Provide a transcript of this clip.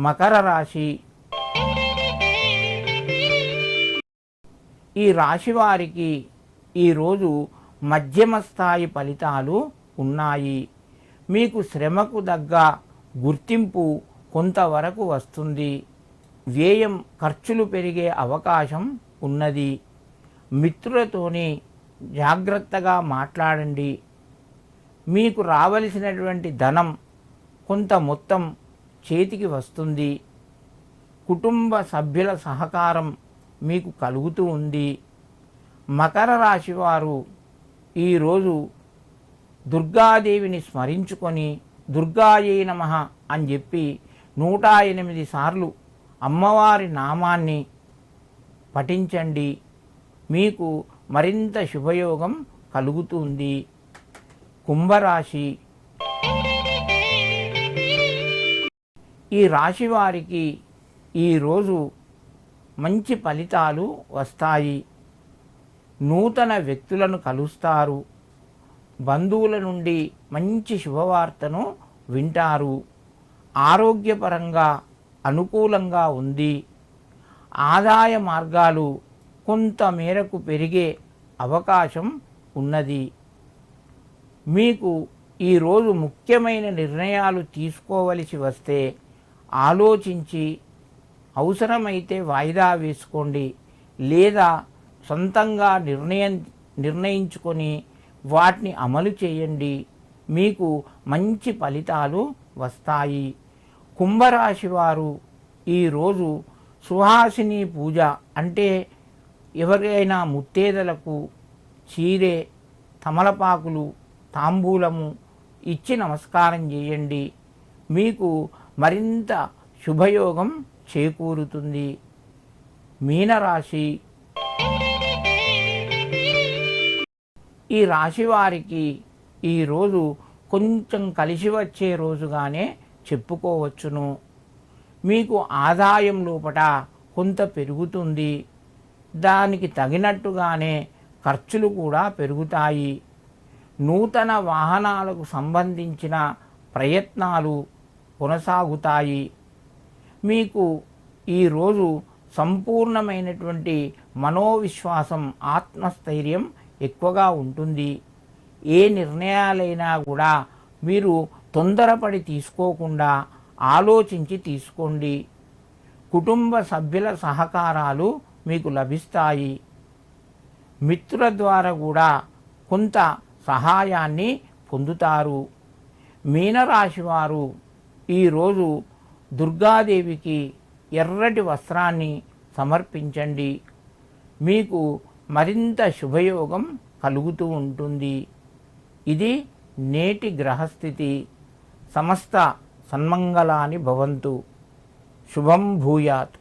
మకర రాశి. ఈ రాశి వారికి ఈరోజు మధ్యమ స్థాయి ఫలితాలు ఉన్నాయి. మీకు శ్రమకు దగ్గ గుర్తింపు కొంతవరకు వస్తుంది. వ్యయం ఖర్చులు పెరిగే అవకాశం ఉన్నది. మిత్రులతోని జాగ్రత్తగా మాట్లాడండి. మీకు రావలసినటువంటి ధనం కొంత మొత్తం చేతికి వస్తుంది. కుటుంబ సభ్యుల సహకారం మీకు కలుగుతూ ఉంది. మకర రాశి వారు ఈరోజు దుర్గాదేవిని స్మరించుకొని దుర్గాయే నమ అని చెప్పి నూట ఎనిమిది సార్లు అమ్మవారి నామాన్ని పఠించండి. మీకు మరింత శుభయోగం కలుగుతుంది. కుంభరాశి ఈ రాశి వారికి ఈరోజు మంచి ఫలితాలు వస్తాయి. నూతన వ్యక్తులను కలుస్తారు. బంధువుల నుండి మంచి శుభవార్తను వింటారు. ఆరోగ్యపరంగా అనుకూలంగా ఉంది. ఆదాయ మార్గాలు కొంత మేరకు పెరిగే అవకాశం ఉన్నది. మీకు ఈరోజు ముఖ్యమైన నిర్ణయాలు తీసుకోవలసి వస్తే ఆలోచించి అవసరమైతే వాయిదా వేసుకోండి లేదా సొంతంగా నిర్ణయం నిర్ణయించుకొని వాటిని అమలు చేయండి. మీకు మంచి ఫలితాలు వస్తాయి. కుంభరాశి వారు ఈరోజు సుహాసిని పూజ అంటే ఎవరైనా ముత్తేదలకు చీరే తమలపాకులు తాంబూలము ఇచ్చి నమస్కారం చేయండి. మీకు మరింత శుభయోగం చేకూరుతుంది. మీనరాశి. ఈ రాశి వారికి ఈరోజు కొంచెం కలిసి వచ్చే రోజుగానే చెప్పుకోవచ్చును. మీకు ఆదాయం లోపట కొంత పెరుగుతుంది. దానికి తగినట్టుగానే ఖర్చులు కూడా పెరుగుతాయి. నూతన వాహనాలకు సంబంధించిన ప్రయత్నాలు కొనసాగుతాయి. మీకు ఈరోజు సంపూర్ణమైనటువంటి మనోవిశ్వాసం ఆత్మస్థైర్యం ఎక్కువగా ఉంటుంది. ఏ నిర్ణయాలైనా కూడా మీరు తొందరపడి తీసుకోకుండా ఆలోచించి తీసుకోండి. కుటుంబ సభ్యుల సహకారాలు మీకు లభిస్తాయి. మిత్రుల ద్వారా కూడా కొంత సహాయాన్ని పొందుతారు. మీనరాశివారు ఈరోజు దుర్గాదేవికి ఎర్రటి వస్త్రాన్ని సమర్పించండి. మీకు మరింత శుభయోగం కలుగుతూ ఉంటుంది. ఇది నేటి గ్రహస్థితి. సమస్త సన్మంగళాని భవంతు. శుభం భూయాత్.